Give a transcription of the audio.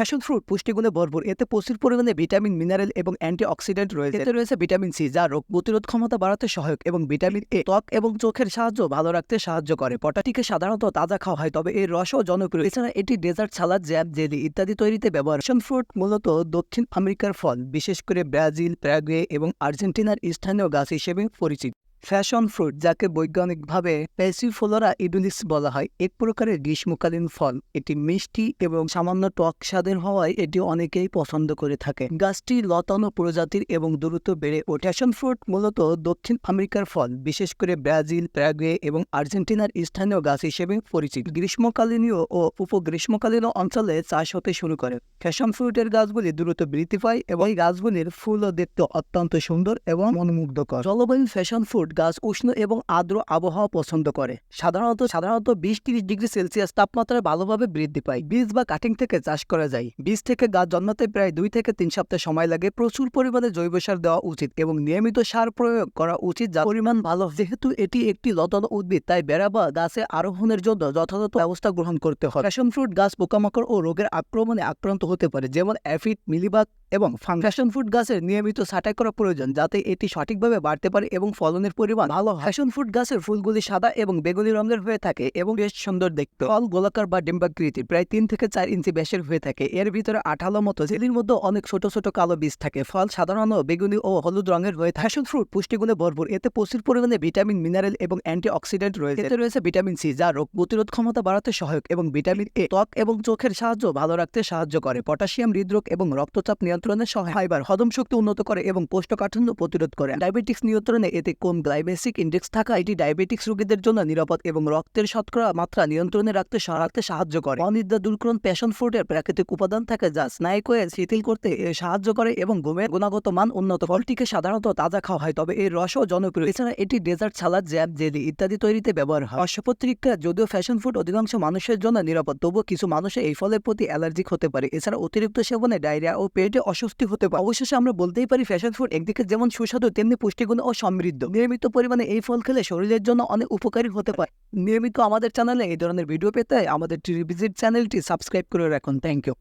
Passion fruit পুষ্টিগুণে ভরপুর। এতে প্রচুর পরিমাণে ভিটামিন মিনারেল এবং অ্যান্টিঅক্সিডেন্ট রয়েছে। এতে রয়েছে ভিটামিন সি যা রোগ প্রতিরোধ ক্ষমতা বাড়াতে সহায়ক এবং ভিটামিন এ ত্বক এবং চোখের সাহায্য ভালো রাখতে সাহায্য করে। পটাটিকে সাধারণত তাজা খাওয়া হয়, তবে এর রসও জনপ্রিয়। এছাড়া এটি ডেজার্ট, সালাদ, জ্যাম, জেলি ইত্যাদি তৈরিতে ব্যবহার প্যাশন ফ্রুট মূলত দক্ষিণ আমেরিকার ফল, বিশেষ করে ব্রাজিল, প্যারাগুয়ে এবং আর্জেন্টিনার স্থানীয় গাছ হিসেবে পরিচিত। ফ্যাশন ফ্রুট, যাকে বৈজ্ঞানিকভাবে প্যাসিফোলোরা ইডুলিস বলা হয়, এক প্রকারের গ্রীষ্মকালীন ফল। এটি মিষ্টি এবং সামান্য টক স্বাদের হওয়ায় এটি অনেকেই পছন্দ করে থাকে। গাছটি লতানো প্রজাতির এবং দ্রুত বেড়ে ওঠে। ফ্যাশন ফ্রুট মূলত দক্ষিণ আমেরিকার ফল, বিশেষ করে ব্রাজিল, প্যারাগুয়ে এবং আর্জেন্টিনার স্থানীয় গাছ হিসেবে পরিচিত। গ্রীষ্মকালীনীয় ও উপগ্রীষ্মকালীন অঞ্চলে চাষ হতে শুরু করে। ফ্যাশন ফ্রুটের গাছগুলি দ্রুত বৃদ্ধি পায় এবং এই গাছগুলির ফুলও দেখতে অত্যন্ত সুন্দর এবং মনোমুগ্ধকর। জলবায়ু ফ্যাশন ফ্রুট গাছ উষ্ণ এবং আর্দ্র আবহাওয়া পছন্দ করে। সাধারণত সাধারণত বিশ তিরিশ ডিগ্রি সেলসিয়াস তাপমাত্রায় ভালোভাবে বৃদ্ধি পায়। বীজ বা কাটিং থেকে চাষ করা যায়। বীজ থেকে গাছ জন্মাতে প্রায় দুই থেকে তিন সপ্তাহ সময় লাগে। প্রচুর পরিমাণে জৈব সার দেওয়া উচিত এবং নিয়মিত সার প্রয়োগ করা উচিত যা পরিমাণ ভালো। যেহেতু এটি একটি লতানো উদ্ভিদ, তাই বেড়া বা গাছে আরোহণের জন্য যথাযথ ব্যবস্থা গ্রহণ করতে হয়। ফ্যাশন ফ্রুট গাছ পোকামাকড় ও রোগের আক্রমণে আক্রান্ত হতে পারে, যেমন অ্যাফিড, মিলিবাগ এবং ফাংশন ফুড গাছের নিয়মিত ছাঁটাই করা প্রয়োজন, যাতে এটি সঠিকভাবে বাড়তে পারে এবং ফলনের পরিমাণ ভালো ফ্যাশন ফুড গাছের ফুলগুলি সাদা এবং বেগুনি রঙের হয়ে থাকে এবং বেশ সুন্দর দেখতে। ফল গোলাকার বা ডিম্বাকৃতির প্রায় তিন থেকে চার ইঞ্চি ব্যাসের হয়ে থাকে। এর ভিতরে আঠালো মতো জেলির মধ্যে অনেক ছোট ছোট কালো বীজ থাকে। ফল সাধারণত বেগুনি ও হলুদ রঙের হয়ে থাকে। ফ্যাশন ফ্রুট পুষ্টিগুণে ভরপুর। এতে প্রচুর পরিমাণে ভিটামিন মিনারেল এবং অ্যান্টিঅক্সিডেন্ট রয়েছে। এতে রয়েছে ভিটামিন সি যা রোগ প্রতিরোধ ক্ষমতা বাড়াতে সহায়ক এবং ভিটামিন এ ত্বক এবং চোখের সাহায্য ভালো রাখতে সাহায্য করে। পটাশিয়াম হৃদরোগ এবং রক্তচাপ নিয়ন্ত্রণে সহায় ফাইবার হজম শক্তি উন্নত করে এবং কোষ্ঠকাঠিন্য প্রতিরোধ করে। ডায়াবেটিক্স নিয়ন্ত্রণে এতে কম গ্লাইমেসিক ইন্ডেক্স থাকা এটি ডায়াবেটিক্স রোগীদের জন্য নিরাপদ এবং রক্তের শতকরা মাত্রা নিয়ন্ত্রণে রাখতে রাখতে সাহায্য করে। অনিদ্রা দূরকরণ প্যাশন ফ্রুটের প্রাকৃতিক উপাদান থাকে যা স্নায়ুকয়ে শিথিল করতে সাহায্য করে এবং ঘুমের গুণগত মান উন্নত। ফলটিকে সাধারণত তাজা খাওয়া হয়, তবে এর রসও জনপ্রিয়। এছাড়া এটি ডেজার্ট সালাদ জ্যাম, জেলি ইত্যাদি তৈরিতে ব্যবহার হয়। অশ্বপত্রিকা যদিও ফ্যাশন ফুড অধিকাংশ মানুষের জন্য নিরাপদ তবুও কিছু মানুষের এই ফলের প্রতি অ্যালার্জিক হতে পারে। এছাড়া অতিরিক্ত সেবনে ডায়রিয়া ও পেটে অস্বস্তি হতে পারে। অবশেষে আমরা বলতেই পারি, ফ্যাশন ফুড একদিকে যেমন সুস্বাদু, তেমনি পুষ্টিগুণ ও সমৃদ্ধ। নিয়মিত পরিমাণে এই ফল খেলে শরীরের জন্য অনেক উপকারী হতে পারে। নিয়মিত আমাদের চ্যানেলে এই ধরনের ভিডিও পেতে আমাদের ভিজিট চ্যানেলটি সাবস্ক্রাইব করে রাখুন। Thank you